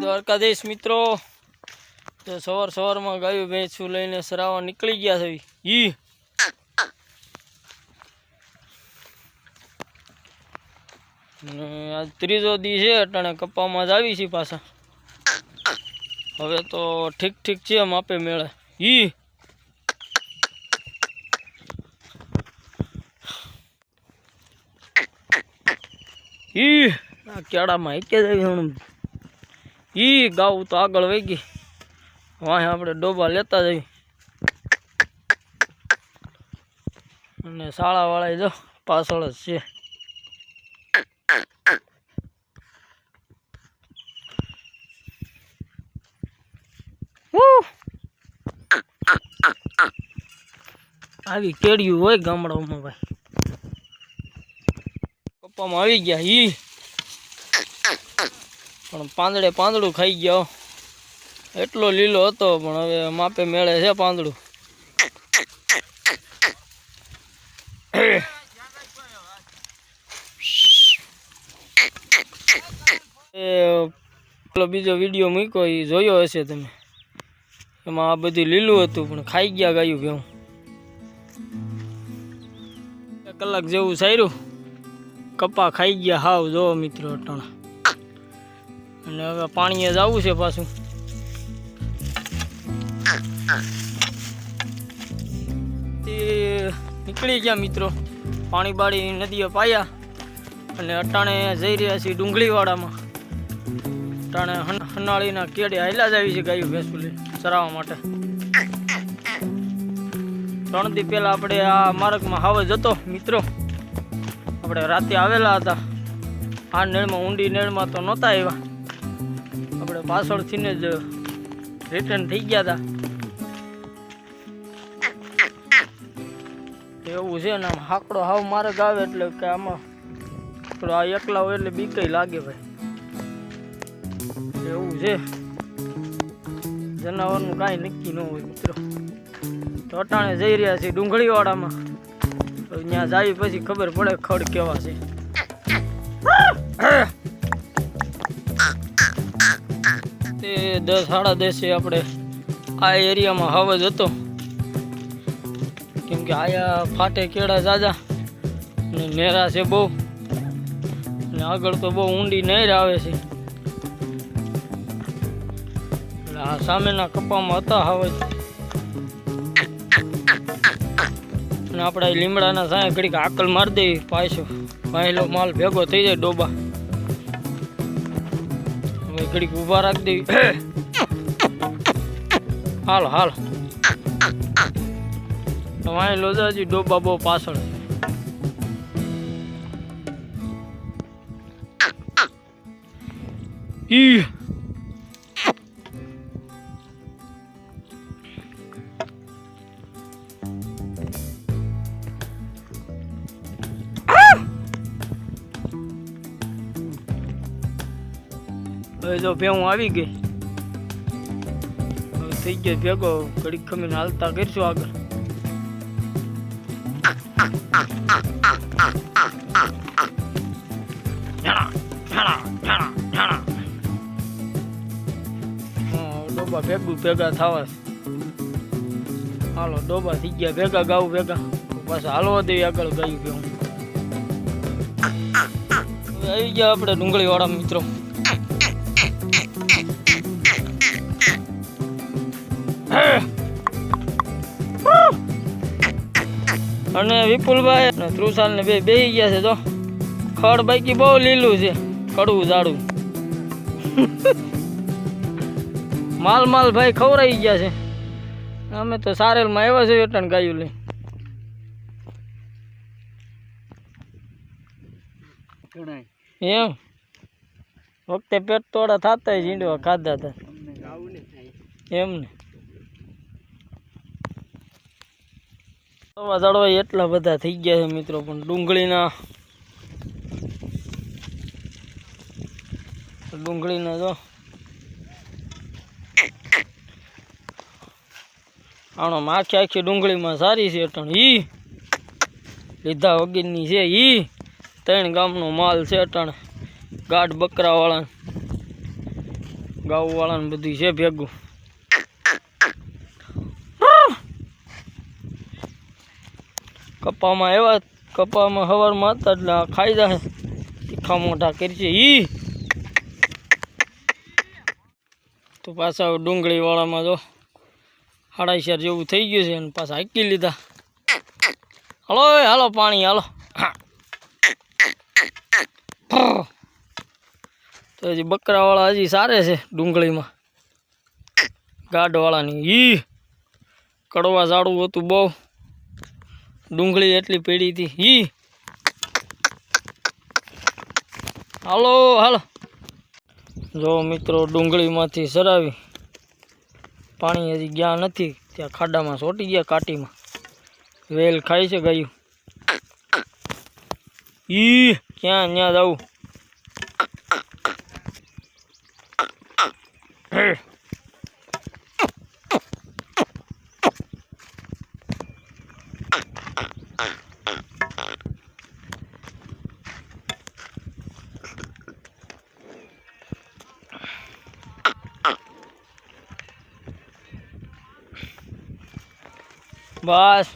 દ્વારકાધીશ મિત્રો. તો સવાર સવારમાં ગાયું ભેંસું લઈને સરાવા નીકળી ગયા છે. ઈ. આજ ત્રીજો દી છે, અટાણે કપ્પામાં જ આવી છે પાછા. હવે તો ઠીક ઠીક છે, માપે મેળે. ઈ. ઈ, આ કેળામાં એક જ આવી ઈ ગાવું તો આગળ વહી ગઈ. વાંહે આપણે ડોબા લેતા જઈ. અને શાળાવાળા જો પાછળ જ છે! આવી કેડિયું હોય ગામડાઓમાં ભાઈ. પપ્પામાં આવી ગયા ઈ. પણ પાંદડે પાંદડું ખાઈ ગયો. એટલો લીલો હતો, પણ હવે માપે મેળે છે પાંદડું. પેલો બીજો વીડિયો મૂક્યો એ જોયો હશે તમે. એમાં આ બધું લીલું હતું, પણ ખાઈ ગયા ગાયું એક કલાક જેવું સાર્યું કપા ખાઈ ગયા હાવ, જો મિત્રો અટાણા. અને હવે પાણીએ જવું છે પાછું. તે નીકળી ગયા મિત્રો. પાણી બાળી નદીએ પાયા અને અટાણે જઈ રહ્યા છીએ ડુંગળીવાડામાં. અટાણે હન- હનાળીના કેડે હાલ્યા જ આવી છે ગાયું ભેંસું ચરાવવા માટે. ત્રણ દી પહેલાં આપણે આ માર્ગમાં હાવ જતો મિત્રો. આપણે રાતે આવેલા હતા. આ નેળમાં ઊંડી નેળમાં તો નહોતા આવ્યા. આપણે પાછળથી જ રિટર્ન થઈ ગયા હતા. એવું છે ને, આમ હાકડો હાવ માર્ગ આવે એટલે કે આમાં થોડો આ એકલા હોય એટલે બીકઈ લાગે ભાઈ. એવું છે. જનાવરનું કાંઈ નક્કી ન હોય, મિત્રો. તો અટાણે જઈ રહ્યા છીએ ડુંગળીવાડામાં. તો ત્યાં જાય પછી ખબર પડે ખડ કેવા છે. તે દસ સાડા દસે આપણે આ એરિયામાં હવજ હતો. કેમ કે આયા ફાટે કેળા જાજા ને નેરા છે બહુ. ને આગળ તો બહુ ઊંડી નહેર આવે છે. આ સામેના કપામાં હતા હવજ. અને આપણે લીમડાના સાંય ઘડીક આકલ મારી દેવી પાછો. પહેલો માલ ભેગો થઈ જાય ડોબા. ઘડીક ઊભા રાખી દેવી. હાલ હાલ. વાંય લોજાજી ડોબા બહુ પાછળ. ઈ હવે જો ભેહું આવી ગઈ થઈ ગયો ભેગો, ઘડીક ખમીને હાલતા કરીશું આગળ. ડોબા ભેગું ભેગા થવા હાલો, ડોબા થઈ ગયા ભેગા ગાવ ભેગા. પાછા હાલવા દેવી આગળ ગાયું ભેગું આવી ગયા આપણે ડુંગળી વાળા મિત્રો. અને વિપુલભાઈ અને ત્રુસાલ ને બે બેહી ગયા છે તો ખડ બાકી બહુ લીલું છે. કડવું ઝાડું માલ માલ ભાઈ ખવરાઈ ગયા છે. અમે તો સારેલમાં આવ્યા છે એટલે ગાયું લઈ એમ. વખતે પેટ તોડા થતા ઝીંડવા ખાધા હતા એમ ને દળવા એટલા બધા થઈ ગયા છે મિત્રો, પણ ડુંગળીના ડુંગળીના જો આણો આખી આખી ડુંગળીમાં સારી છે અટણ. ઈ લીધા વગીરની છે. ઈ ત્રણ ગામનો માલ છે અટણ. ગાઢ બકરાવાળા ગાઉવાળાને બધું છે ભેગું. કપામાં એવા કપામાં હવારમાં હતા એટલે ખાઈ જાય તીખા મોઢા કરી છે. ઈ. તો પાછા ડુંગળીવાળામાં જો હાડાઈસર જેવું થઈ ગયું છે અને પાછા હાકી લીધા. હલો હાલો પાણી, હાલો. તો હજી બકરાવાળા હજી સારે છે ડુંગળીમાં. ગાઢવાળાની. ઈ. કડવા ઝાડું હતું બહુ. ડુંગળી એટલી પડી હતી. ઈ. હાલો હાલો. જો મિત્રો, ડુંગળીમાંથી સરાવી. પાણી હજી ગયા નથી. ત્યાં ખાડામાં સોટી ગયા કાટીમાં. વેલ ખાય છે ગયું. ઈ, ક્યાં ત્યાં જવું બસ.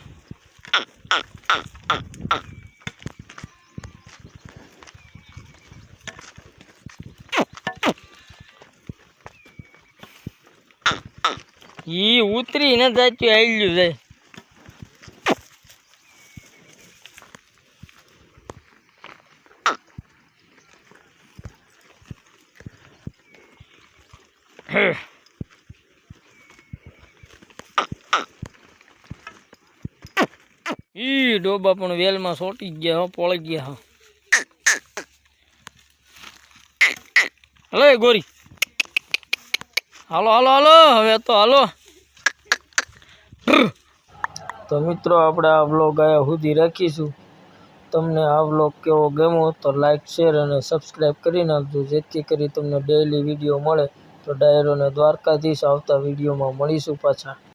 ઈ ઉતરી ન જાચ્યું આયલું જાય ઈ ડોબા પણ વેલમાં સોટી ગયા હો, પોળી ગયા હો. હલો ગોરી. હાલો હાલો હાલો, હવે તો હાલો. તો મિત્રો આપણે આ વ્લોગ આયા સુધી રાખીશું. તમને આ વ્લોગ કેવો ગમ્યો તો લાઈક, શેર અને સબસ્ક્રાઈબ કરી નાખજો. જેથી કરી તમને ડેઈલી વીડિયો મળે તો ડાયરોને દ્વારકાધીશ આવતા વિડીયોમાં મળીશું પાછા.